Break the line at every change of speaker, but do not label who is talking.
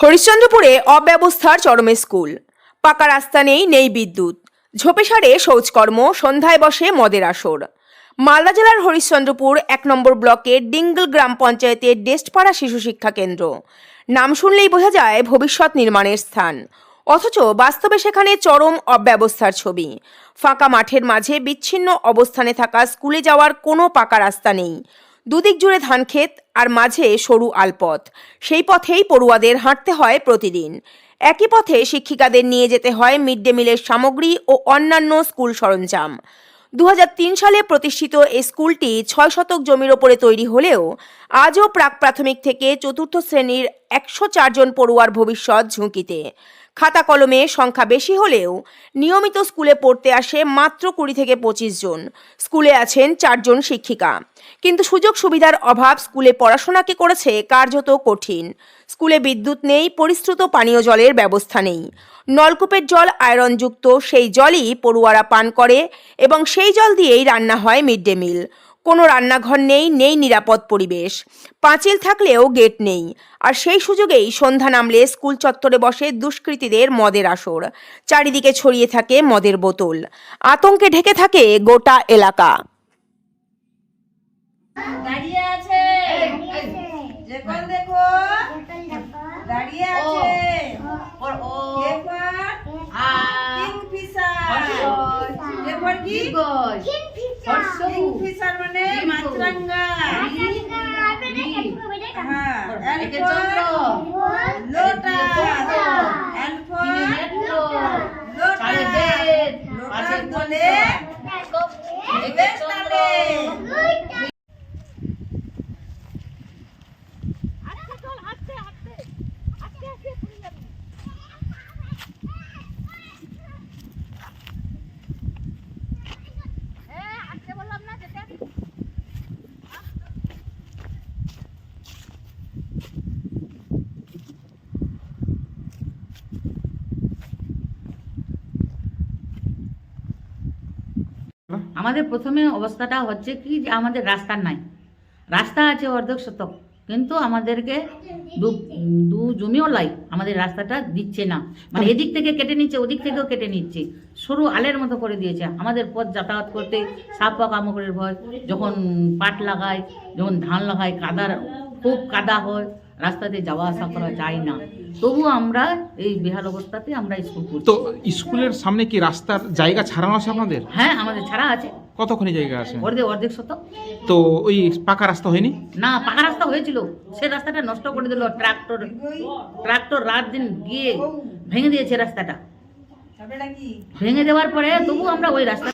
হরিশ্চন্দ্রপুরে অব্যবস্থার চরমে স্কুল। পাকা রাস্তা নেই নেই বিদ্যুৎ। ঝোপেসারে শৌচকর্ম, সন্ধ্যায় বসে মদের আসর। মালদা জেলার হরিশ্চন্দ্রপুর এক নম্বর ব্লকের ডিঙ্গল গ্রাম পঞ্চায়েতের ডেস্টপাড়া শিশু শিক্ষা কেন্দ্র। নাম শুনলেই বোঝা যায় ভবিষ্যৎ নির্মাণের স্থান। অথচ বাস্তবে সেখানে চরম অব্যবস্থার ছবি। ফাঁকা মাঠের মাঝে বিচ্ছিন্ন অবস্থানে থাকা স্কুলে যাওয়ার কোনো পাকা রাস্তা নেই। দুদিক জুড়ে ধানক্ষেত আর মাঝে সরু আলপথ। সেই পথেই পড়ুয়াদের হাঁটতে হয় প্রতিদিন। একই পথে শিক্ষিকাদের নিয়ে যেতে হয় মিড ডে মিলের সামগ্রী ও অন্যান্য স্কুল সরঞ্জাম। দু হাজার তিন সালে প্রতিষ্ঠিত এই স্কুলটি ছয় শতক জমির ওপরে তৈরি হলেও আজও প্রাক প্রাথমিক থেকে চতুর্থ শ্রেণির একশো চারজন পড়ুয়ার ভবিষ্যৎ ঝুঁকিতে। খাতা কলমে সংখ্যা বেশি হলেও নিয়মিত স্কুলে পড়তে আসে মাত্র কুড়ি থেকে পঁচিশ জন। স্কুলে আছেন চারজন শিক্ষিকা। কিন্তু সুযোগ সুবিধার অভাব স্কুলে পড়াশোনাকে করেছে কার্যত কঠিন। স্কুলে বিদ্যুৎ নেই, পরিশ্রুত পানীয় জলের ব্যবস্থা নেই। নলকূপের জল আয়রনযুক্ত সেই জলই পড়ুয়ারা পান করে এবং সেই জল দিয়েই রান্না হয় মিড ডে মিল। কোনো রান্নাঘর নেই নেই নিরাপদ পরিবেশ। পাঁচিল থাকলেও গেট নেই। আর সেই সুযোগেই সন্ধ্যা নামলে স্কুল চত্বরে বসে দুষ্কৃতীদের মদের আসর। চারিদিকে ছড়িয়ে থাকে মদের বোতল। আতঙ্কে ঢেকে থাকে গোটা এলাকা।
দাঁড়িয়ে আছে। দেখো। দাঁড়িয়ে
ওর ও।
কি?
হর্ষু
মাছরাঙ্গা হ্যাঁ
একে
এরপর
চন্দ্র আমাদের প্রথমে অবস্থাটা হচ্ছে কি যে আমাদের রাস্তা নাই। রাস্তা আছে অর্ধেক শতক, কিন্তু আমাদেরকে দু জমিও লাই, আমাদের রাস্তাটা দিচ্ছে না। মানে এদিক থেকে কেটে নিচ্ছে, ওদিক থেকেও কেটে নিচ্ছে। সরু আলের মতো করে দিয়েছে। আমাদের পথ যাতায়াত করতে সাপ পাকা কামড়ের ভয়, যখন পাট লাগায়, যখন ধান লাগায়, কাদার খুব কাদা হয় রাস্তাতে যাওয়া আসা করা যায় না। তবু আমরা এই বেহাল অবস্থাতে আমরা স্কুল করছি।
তো স্কুলের সামনে কি রাস্তার জায়গা ছাড়ানো আছে আপনাদের?
হ্যাঁ আমাদের ছাড়া আছে।
কতখানি জায়গা আছে?
অর্ধেক অর্ধেক শতক
তো ওই পাকা রাস্তা হয়নি?
না পাকা রাস্তা হয়েছিল। সে রাস্তাটা নষ্ট করে দিল ট্রাক্টর। ট্রাক্টর রাত দিন গিয়ে ভেঙে দিয়েছে রাস্তাটা। ভেঙে দেওয়ার পরে তবু আমরা ওই রাস্তা